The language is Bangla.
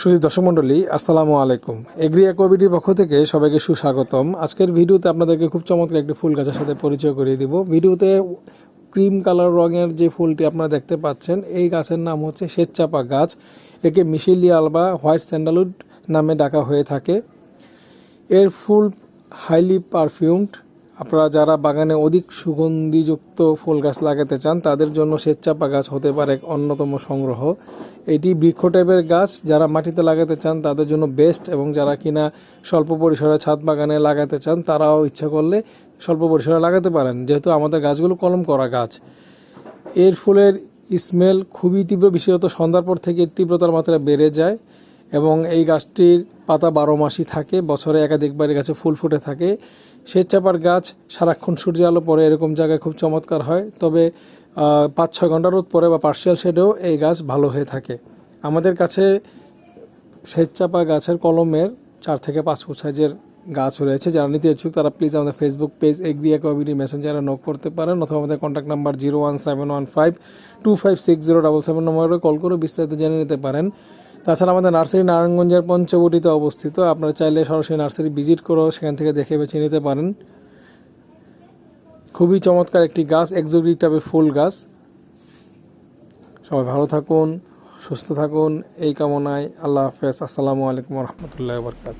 সুধী দর্শক মণ্ডলী আসসালামু আলাইকুম। এগ্রি অ্যাকোয়াবিটির পক্ষ থেকে সবাইকে সুস্বাগতম। আজকের ভিডিওতে আপনাদেরকে খুব চমৎকার একটি ফুল গাছের সাথে পরিচয় করিয়ে দিব। ভিডিওতে ক্রিম কালার রঙের যে ফুলটি আপনারা দেখতে পাচ্ছেন, এই গাছের নাম হচ্ছে শ্বেতচাপা গাছ। একে মিশেলিয়া আলবা, হোয়াইট স্যান্ডালউড নামে ডাকা হয়ে থাকে। এর ফুল হাইলি পারফিউমড। আপনারা যারা বাগানে অধিক সুগন্ধিযুক্ত ফুল গাছ লাগাতে চান, তাদের জন্য শ্বেতচাপা গাছ হতে পারে অন্যতম সংগ্রহ। এটি বৃক্ষ টাইপের গাছ, যারা মাটিতে লাগাতে চান, তাদের জন্য বেস্ট এবং যারা কিনা স্বল্প পরিসরে ছাদ বাগানে লাগাতে চান, তারাও ইচ্ছা করলে স্বল্প পরিসরে লাগাতে পারেন, যেহেতু আমাদের গাছগুলো কলম করা গাছ। এর ফুলের স্মেল খুবই তীব্র, বিশেষত সন্ধ্যার পর থেকে তীব্রতার মাত্রা বেড়ে যায়। এবং এই গাছটির পাতা বারো মাসই থাকে, বছরে একাধিকবার এই গাছে ফুল ফুটে থাকে। শ্বেতচাপার গাছ সারাক্ষণ সূর্য আলো পরে এরকম জায়গায় খুব চমৎকার হয়, তবে পাঁচ ছয় ঘণ্টা রোদ পরে বা পার্শিয়াল শেডেও এই গাছ ভালো হয়ে থাকে। আমাদের কাছে শ্বেতচাপা গাছের কলমের চার থেকে পাঁচ ফুট সাইজের গাছ রয়েছে, যারা নিতে ইচ্ছুক তারা প্লিজ আমাদের ফেসবুক পেজ এগ্রি অ্যাকোয়াবিটি মেসেঞ্জারে নক করতে পারেন অথবা আমাদের contact number zero one seven one five two five six zero double seven নম্বরে কল করে বিস্তারিত জেনে নিতে পারেন। তাছাড়া আমাদের নার্সারি নারায়ণগঞ্জের পঞ্চবটিতে অবস্থিত। আপনারা চাইলে সরাসরি নার্সারি ভিজিট করেও সেখান থেকে দেখে বেছে নিতে পারেন। খুবই চমৎকার একটি গাছ একজোটিক টাইপের ফুল গাছ। সবাই ভালো থাকুন, সুস্থ থাকুন, এই কামনায় আল্লাহ হাফেজ। আসসালামু আলাইকুম রহমতুল্লাহ বরকাত